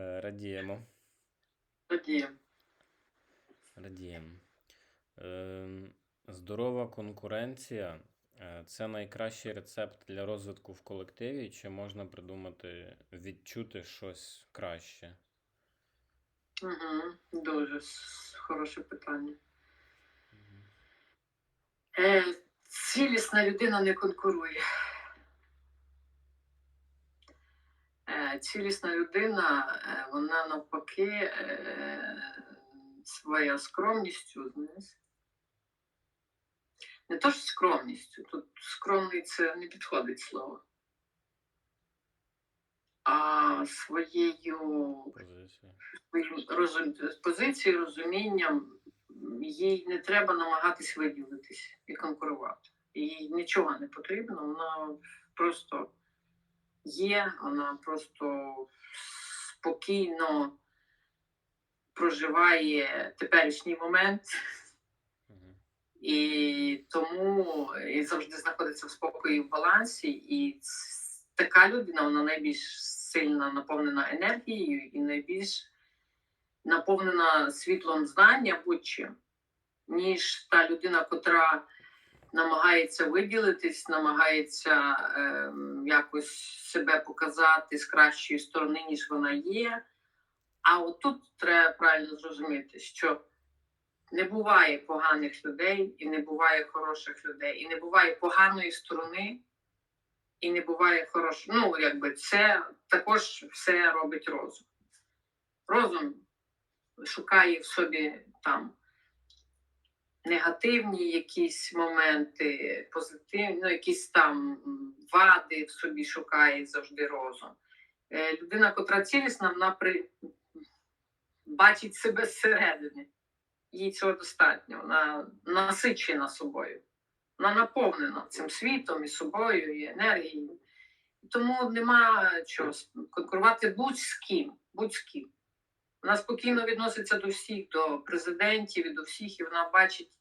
Е, Радіємо. Тоді Радіємо. Ем, Здорова конкуренція е, це найкращий рецепт для розвитку в колективі, чи можна придумати відчути щось краще? угу. дуже хороше питання. Е, цілісна людина не конкурує. Е, цілісна людина, е, вона навпаки е, своєю скромністю, знаєш. Не то що скромністю, тут скромний це не підходить слово. А своєю розум... позицією, розумінням, їй не треба намагатись виділитись і конкурувати. Їй нічого не потрібно, вона просто є, вона просто спокійно проживає теперішній момент. І тому і завжди знаходиться в спокої і в балансі. І така людина вона найбільш сильно наповнена енергією і найбільш наповнена світлом знання будь-чим, ніж та людина, котра намагається виділитись, намагається ем, якось себе показати з кращої сторони, ніж вона є. А отут треба правильно зрозуміти, що не буває поганих людей, і не буває хороших людей, і не буває поганої сторони, і не буває хорошого. Ну, якби це також все робить розум. Розум шукає в собі там негативні якісь моменти, позитивні, ну, якісь там вади в собі шукає завжди розум. Е, Людина, котра цілісна, вона при... бачить себе зсередини їй цього достатньо. Вона насичена собою, вона наповнена цим світом і собою, і енергією. Тому нема чого конкурувати будь з ким, будь з ким. Вона спокійно відноситься до всіх, до президентів і до всіх, і вона бачить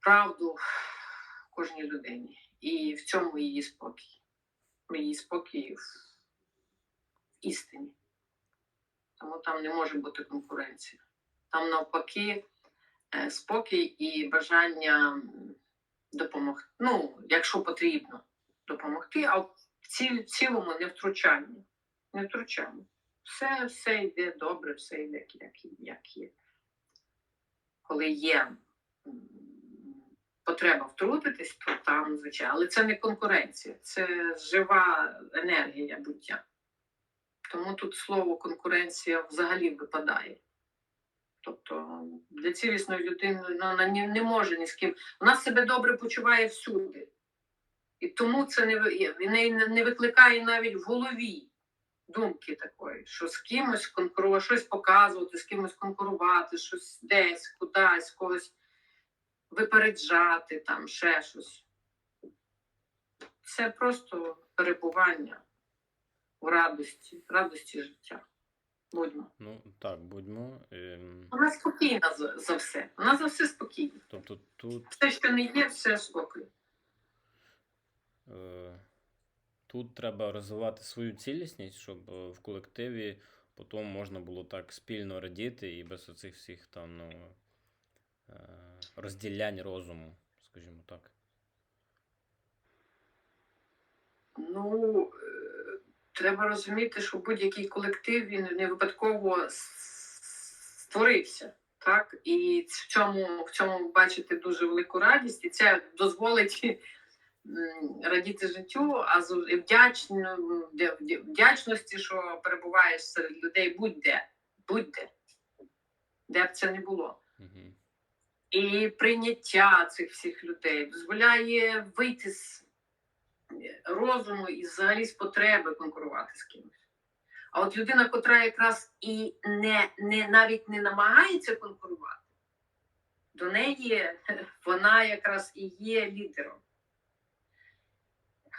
правду кожній людині. І в цьому її спокій. Її спокій в істині. Тому там не може бути конкуренція. Там навпаки е, спокій і бажання допомогти. Ну, якщо потрібно, допомогти, а в цілому не втручання. Не втручання. Все, все йде добре, все йде як, як є. Коли є потреба втрутитись, то там, звичайно, але це не конкуренція, це жива енергія буття. Тому тут слово конкуренція взагалі випадає. Тобто для цілісної людини ну, вона не, не може ні з ким. Вона себе добре почуває всюди. І тому це не, не не викликає навіть в голові думки такої, що з кимось конкурувати, щось показувати, з кимось конкурувати, щось десь, кудись, когось випереджати, там ще щось. Це просто перебування в радості, радості життя. Будьмо. Ну, так, будьмо. Ем, Вона спокійна за, за все. Вона за все спокійна. Тобто тут, Все, що не є, все спокій. е, тут треба розвивати свою цілісність, щоб е, в колективі потім можна було так спільно радіти і без оцих всіх там ну, е, розділянь розуму, скажімо так. Ну, е, треба розуміти, що будь-який колектив він не випадково створився. Так? І в цьому, в цьому бачити дуже велику радість, і це дозволить радіти життю, а з вдячно, вдя- вдя- вдячності, що перебуваєш серед людей будь-де, будь-де, де б це не було. Угу. І прийняття цих всіх людей дозволяє вийти з розуму і взагалі з потреби конкурувати з кимось. А от людина, котра якраз і не, не навіть не намагається конкурувати, до неї вона якраз і є лідером.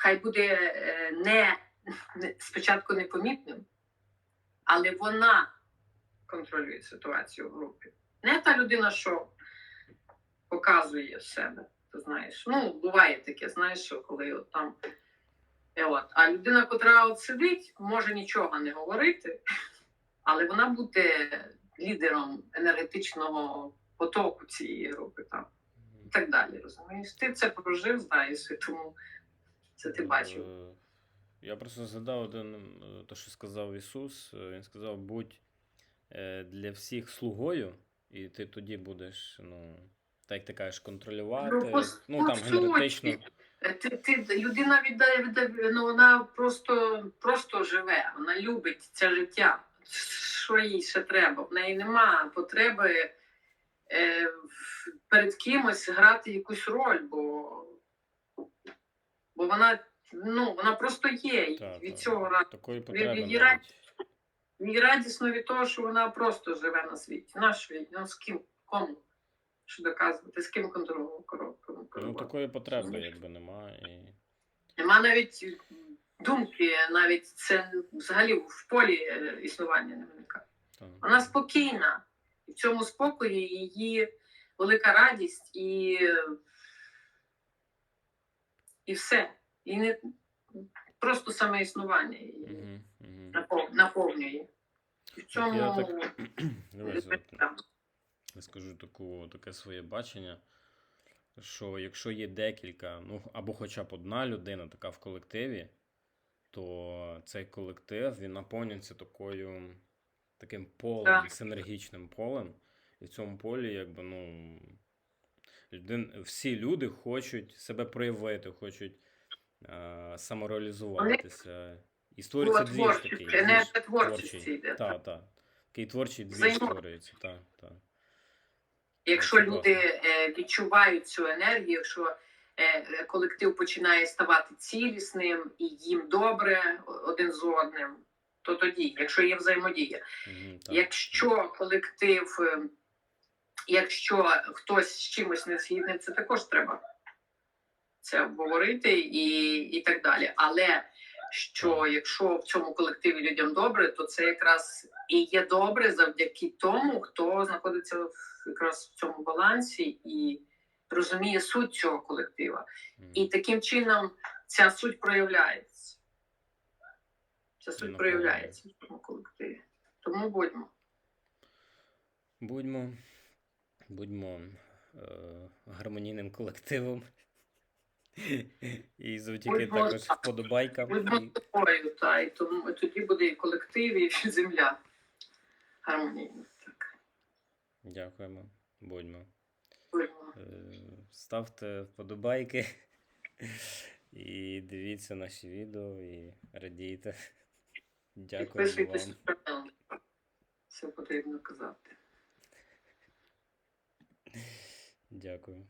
Хай буде е, не, спочатку непомітним, але вона контролює ситуацію в групі. Не та людина, що показує себе. Ти знаєш, ну буває таке, знаєш, що коли от там Е, От. А людина, котра от сидить, може нічого не говорити, але вона буде лідером енергетичного потоку цієї групи там, і так далі. Розумієш? Ти це прожив, знаєш, і тому це ти бачив. Е, Я просто згадав один, е, те, що сказав Ісус. Е, Він сказав: будь для всіх слугою, і ти тоді будеш, ну, так як ти кажеш, контролювати. Ну, Ну, там по суті. генетично. Е, Ти, ти, людина віддає, віддає, ну, вона просто, просто живе, вона любить це життя. Що їй ще треба? В неї нема потреби е, перед кимось грати якусь роль, бо, бо вона, ну, вона просто є. і Та, від та. цього Такої потреби її навіть. радісно від того, що вона просто живе на світі. На що? Ну, з ким? Кому? Що доказувати? З ким контролювати? Ну, такої потреби якби немає. І... Нема навіть думки, навіть це взагалі в полі е, існування не виникає. Вона спокійна, і в цьому спокої її велика радість і, і все. І не просто саме існування її мгм. напов- наповнює. В цьому Я так я скажу таку, таке своє бачення, що якщо є декілька, ну або хоча б одна людина така в колективі, то цей колектив він наповнюється такою, таким полем, Так. синергічним полем. І в цьому полі, якби, ну, всі люди хочуть себе проявити, хочуть а, самореалізуватися. І створюється творчість, такий. творчості Так, так. Такий творчий Взаємо- створюється, так, так. Якщо Це люди класно. е, відчувають цю енергію, якщо е, колектив починає ставати цілісним і їм добре один з одним, то тоді, якщо є взаємодія. Так. Якщо колектив, е, якщо хтось з чимось не згідний, це також треба це обговорити і, і так далі. Але що якщо в цьому колективі людям добре, то це якраз і є добре завдяки тому, хто знаходиться в, якраз в цьому балансі і розуміє суть цього колектива. І таким чином ця суть проявляється. Ця суть проявляється в цьому колективі. Тому будьмо. Будьмо, будьмо е, гармонійним колективом. І завдяки також вподобайкам. Будьмо та, і тому і тоді буде і колектив, і земля гармонійна. Так. дякуємо. Будьмо. Будьмо. Е, ставте вподобайки. І дивіться наші відео і радійте. Дякую вам. Це потрібно казати. Дякую. Дякую.